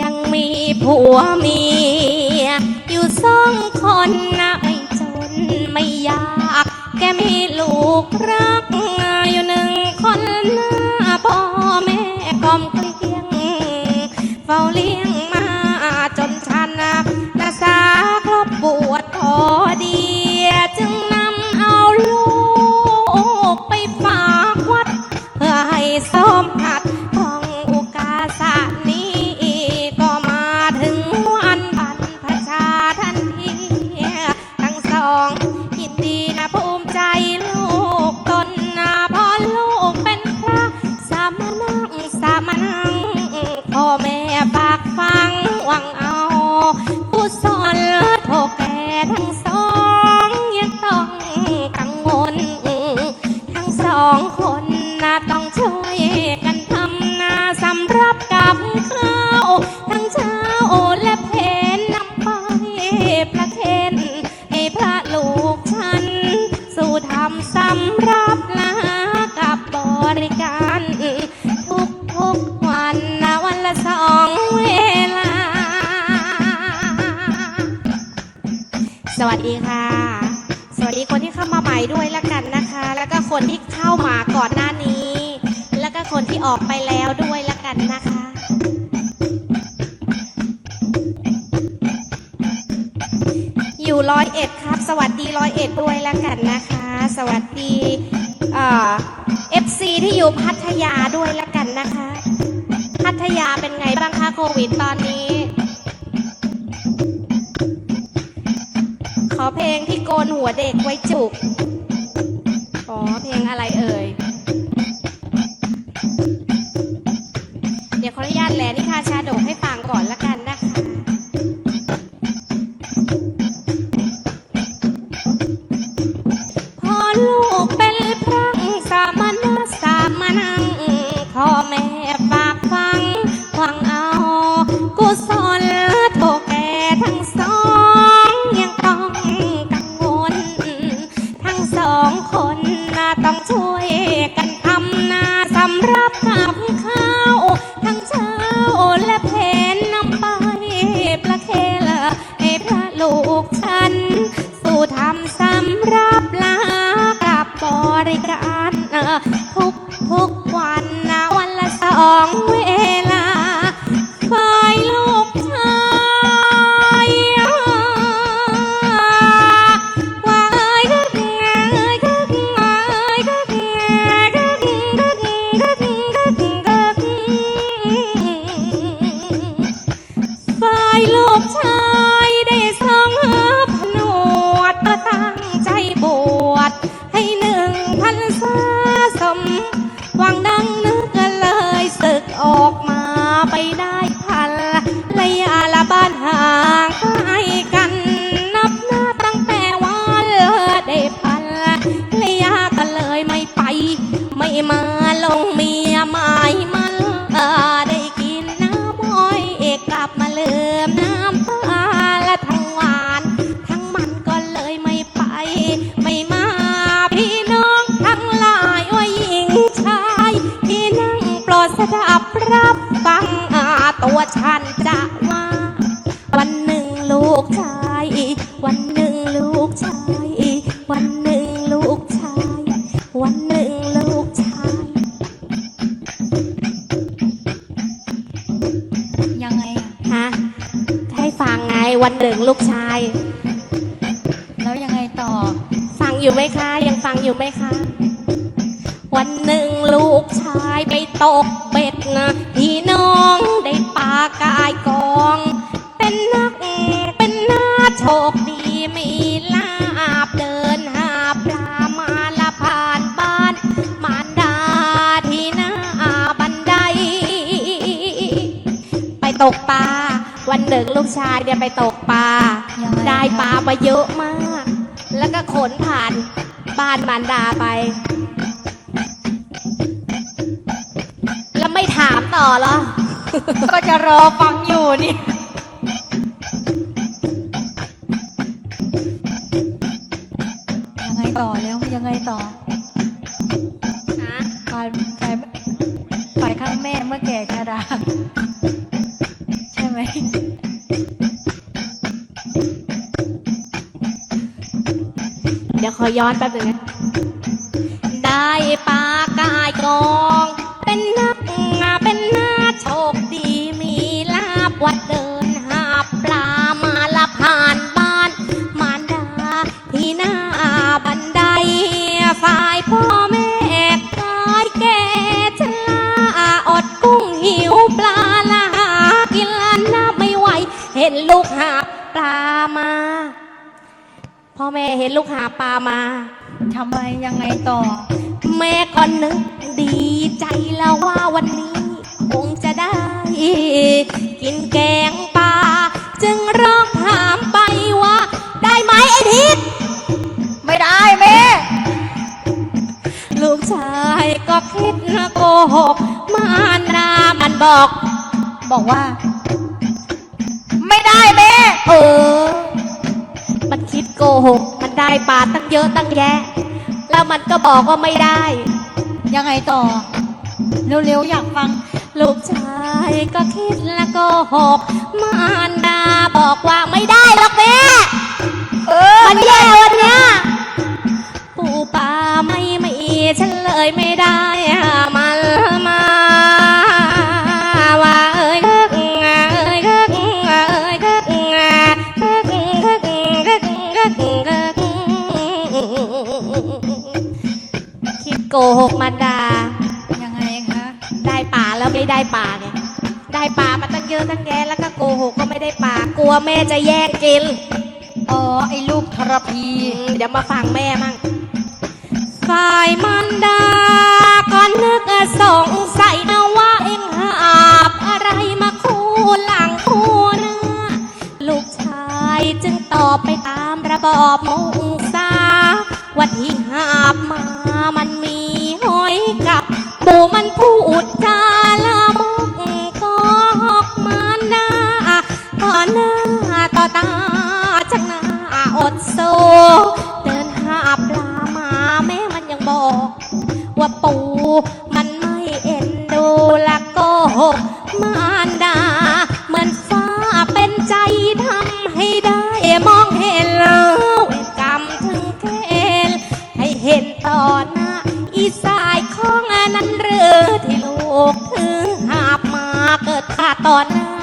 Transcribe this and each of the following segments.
ยังมีผัวเมีย อยู่สองคนนะไม่จนไม่ยาก แกมีลูกรัก รับกับข้าวทั้งเช้าและเพนนำไปประเคนให้พระลูกฉัน สู่ทำสำรับนะกับบริการ ทุกทุกๆวันนะวันละสองเวลา สวัสดีค่ะ สวัสดีคนที่เข้ามาใหม่ด้วยละกันนะคะ แล้วก็คนที่เข้ามาก่อนหน้านี้ แล้วก็คนที่ออกไปแล้วด้วย อยู่ร้อยเอ็ดครับ สวัสดีร้อยเอ็ดด้วยแล้วกันนะคะ สวัสดีเอ่อฟซีที่อยู่พัทยาด้วยแล้วกันนะคะ พัทยาเป็นไงบ้างคะโควิดตอนนี้ ขอเพลงที่โกนหัวเด็กไว้จุก ยังไงต่อ ฟังอยู่ไหมคะ ยังฟังอยู่ไหมคะ วันหนึ่งลูกชายไปตกเบ็ดนะพี่น้องได้ปลากายกอง เป็นนักเป็นนาโชคดีมีลาบเดินหาปลามาละผ่านบ้าน มารดาที่หน้าบันได ไปตกปลาวันหนึ่งลูกชายเนี่ยไปตกปลายังไงได้ปลามาเยอะมาก แล้วก็ขนผ่านบ้านมานดาไป แล้วไม่ถามต่อเหรอ ก็จะรอฟังอยู่นี่ ยวขอย้อนแป๊บนึงนะได้ปลากายกอง เป็นนักเป็นนาโชคดีมีลาบวัดเดินหาปลามาละผ่านบ้าน มารดาที่หน้าบันไดฝ่ายพ่อแม่กายแก่ชราอดกุ้งหิวปลาละหากินละน้ำไม่ไหว เห็นลูกหา แม่เห็นลูกหาปลามา ทำไมยังไงต่อ แม่ก็นึกดีใจแล้วว่าวันนี้ คงจะได้ กินแกงปลาจึงร้องถามไปว่า ได้ไหมไอ้ทิศไม่ได้แม่ ลูกชายก็คิดนะโกหก มารดามันบอก บอกว่า ไม่ได้แม่ เออมันคิดโก หกมันได้ปลาตั้งเยอะตั้งแยะ แล้วมันก็บอกว่าไม่ได้ ยังไงต่อ เร็วๆ อยากฟัง ลูกชายก็คิดและโกหกมารดาบอกว่าไม่ได้หรอกแม่เออมันแย่วันเนี้ยปู่ป่าไม่มีฉันเลยไม่ได้มัน หกมารดา ยังไงคะได้ป่าแล้วไม่ได้ป่าไงได้ป่ามาตั้งเยอะตั้งแยะแล้วก็โกหกก็ไม่ได้ป่ากลัวแม่จะแย่งกิน อ๋อ ไอ้ลูกทรพีอืมเดี๋ยวมาฟังแม่มั่งฝ่ายมันดา ก็นึกสงสัยนะว่าเอ็งหาบอะไรมาคู่หลังคู่หน้าลูกชายจึงตอบไปตามระบอบมุสาว่าที่หาบมามันมีหอยกับ ปูมันพูดจา ต่อหน้า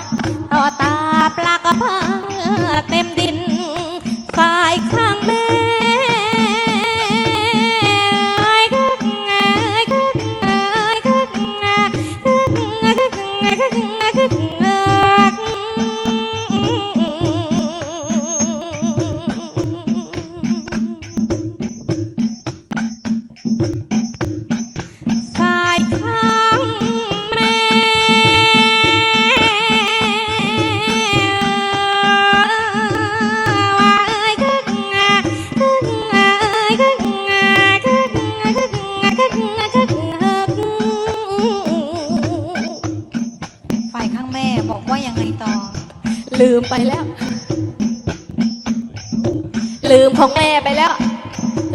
ไปแล้ว ลืมของแม่ไปแล้ว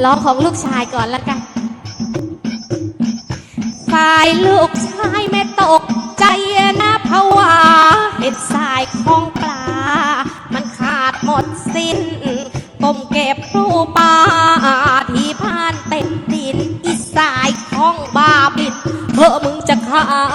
ร้องของลูกชายก่อนละกันฝ่ายลูกชายแม่ตกใจนะผวาเห็นสายของปลา มันขาดหมดสิ้นก้มเก็บรูปลาที่ผ่านเต็มดินอีสายของบาบิดเธอมึงจะขาด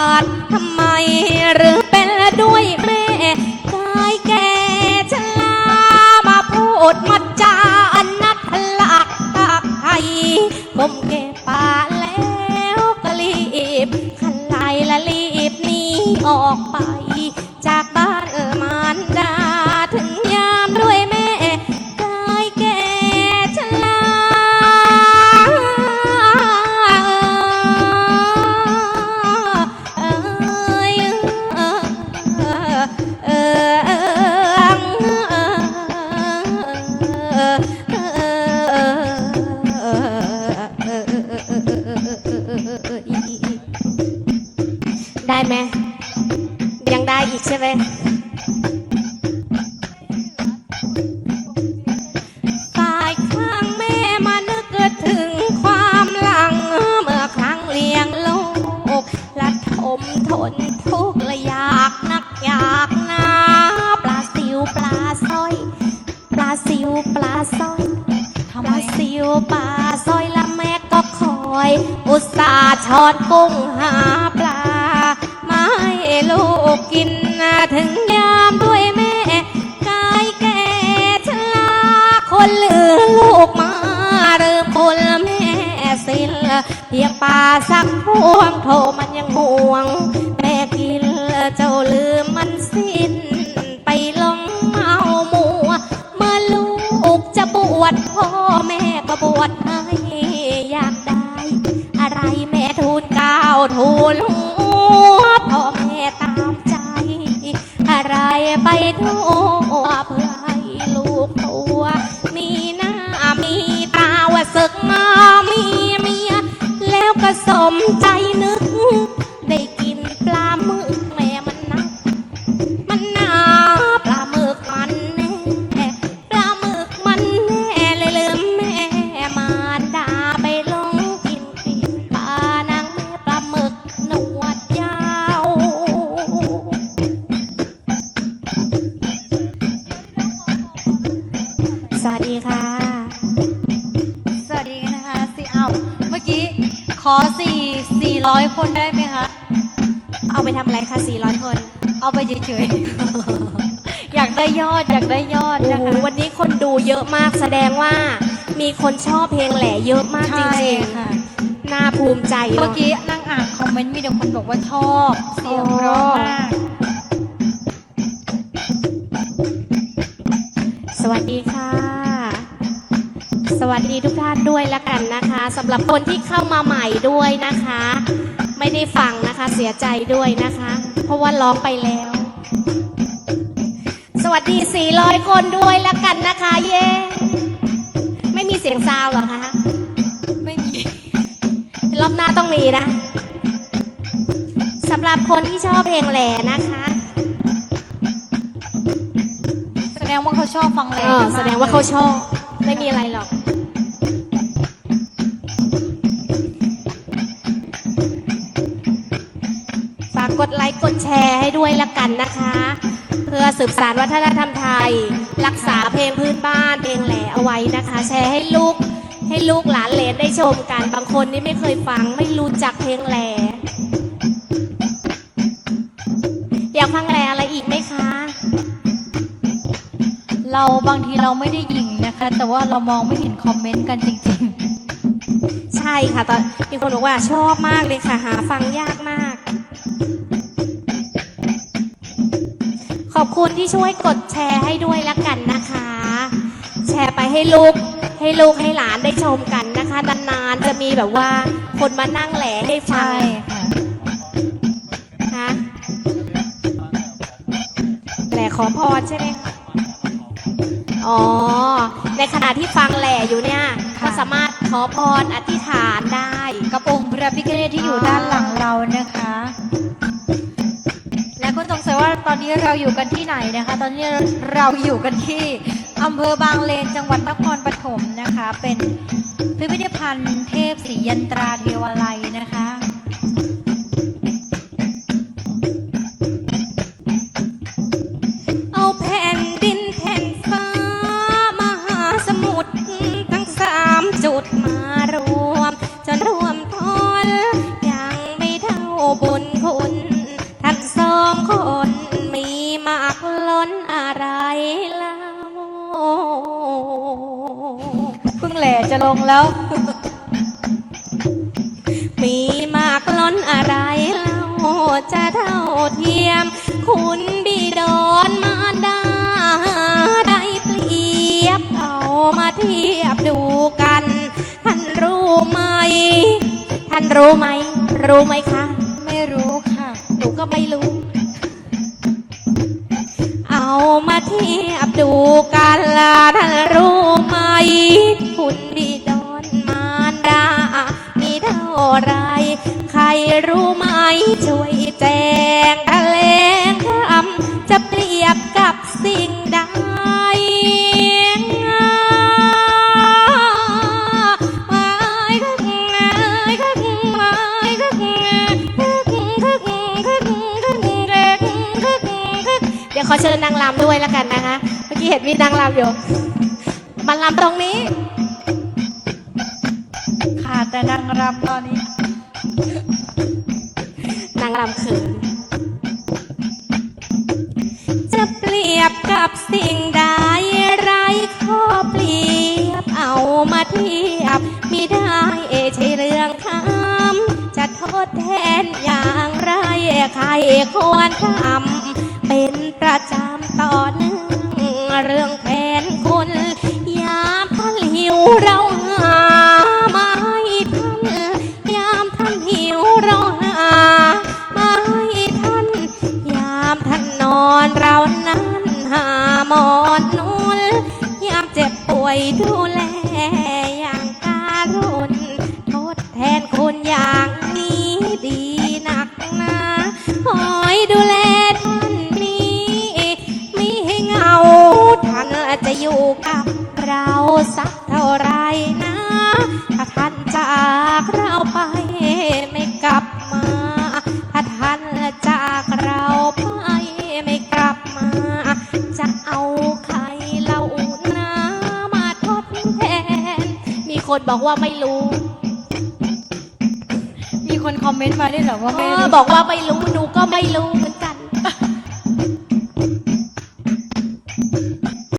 ส่าห์ช้อนกุ้งหาปลามาให้ลูกกินนะถึงยามด้วยแม่กายแก่ชราคนเหลือลูกมาเริ่มคนแม่สิ้นเพียงปลาสักพวงโทมันยังห่วง แม่กินเจ้าลืมมันสิ้น ไปลงเมาหมัวเมื่อลูกจะบวชพ่อแม่ก็บวช ทูลหัวพ่อแม่ตามใจ อะไรไปทั่วเพื่อให้ลูกตัว มีหน้ามีตาว่าศึกมามีเมีย แล้วก็สมใจนึก อสี่สี่ร้อยคนได้ไหมคะ เอาไปทำอะไรคะ400 คน เอาไปเฉยๆ อยากได้ยอด อยากได้ยอดโอ้นะโหคะ วันนี้คนดูเยอะมากแสดงว่า มีคนชอบเพลงแหล่เยอะมากจใช่ริงค่ะ ๆ น่าภูมิใจเมื่อเนาะกี้นั่งอ่านคอมเมนต์มีแต่คนบอกว่าชอบ เสียงเพร้องมาก สวัสดีค่ะส วัสดีทุกท่านด้วยละกันนะคะสำหรับคนที่เข้ามาใหม่ด้วยนะคะ ไม่ได้ฟังนะคะเสียใจด้วยนะคะ เพราะว่าร้องไปแล้ว สวัสดี 400 คนด้วยละกันนะคะ เย้ไม่มีเสียงซาวเหรอคะไม่มีรอบหน้าต้องมีนะสำหรับคนที่ชอบเพลงแหล่นะคะแสดงว่าเขาชอบฟังแหเอล่อกันมกแสดงว่าเขาชอบ ไม่มีอะไรหรอก กกดไลค์กดแชร์ให้ด้วยละกันนะคะ เพื่อสืบสานวัฒนธรรมไทย รักษาเพลงพื้นบ้านเพลงแหล่เอาไว้นะคะ แชร์ให้ลูกให้ลูกหลานเหลนได้ชมกัน บางคนนี่ไม่เคยฟังไม่รู้จักเพลงแหล่อยากฟังแหล่อะไรอีกไหมคะ เราบางทีเราไม่ได้ยิงนะคะ แต่ว่าเรามองไม่เห็นคอมเมนต์กันจริงใช่ค่ะตอนมีคนบอกว่าชอบมากเลยค่ะ หาฟังยากมาก ขอบคุณที่ช่วยกดแชร์ให้ด้วยละกันนะคะ แชร์ไปให้ลูกให้ลูกให้หลานได้ชมกันนะคะนานๆจะมีแบบว่าคนมานั่งแหล่ให้ๆฟัใช่งค่ะนะแหล่ขอพรใช่ไหมคะอ๋อ ในขณะที่ฟังแหล่อยู่เนี่ยก็สามารถขอพรอธิษฐานได้กับองค์พระพิฆเนศที่อยู่ด้านหลังเรานะ ตอนนี้เราอยู่กันที่ไหนนะคะ ตอนนี้เราอยู่กันที่อำเภอบางเลนจังหวัดนครปฐมนะคะ เป็นพิพิธภัณฑ์เทพศรียันตราเทวาลัยนะคะ จะลงแล้ว มีมากล้นอะไรเล่าจะเท่าเทียม คุณบิดอนมาดาได้เปรียบเอามาเทียบดูกัน ท่านรู้ไหม ท่านรู้ไหม รู้ไหมคะ ไม่รู้ค่ะ หนูก็ไม่รู้ เอามาเทียบดูกันละท่านรู้ไหม คุณบิ ไร ใครรู้ไหมช่วยแจงแถลงคำจะเปรียบกับสิ่งใดเดี๋ขอเชิญนางรำด้วยแล้วกันนะคะ เมื่อกี้เห็นมีนางรำอยู่ มันรำตรงนี้ แต่นางรำตอนนี้ นางรำเขินจะเปรียบกับสิ่งใดไรข้อเปรียบเอามาเทียบมิได้ใช่เรื่องคำจะโทษแทนอย่างไรใครควรทำเป็นประจำต่อเนื่อง อยู่กับเราสักเท่าไรนะถ้าท่านจากเราไปไม่กลับมา ถ้าท่านจากเราไปไม่กลับมา จะเอาใครเล่านะมาทดแทน มีคนบอกว่าไม่รู้ มีคนคอมเมนต์มาด้วยเหรอว่าเอไม่อรู้ บอกว่าไม่รู้หนูก็ไม่รู้เหมือน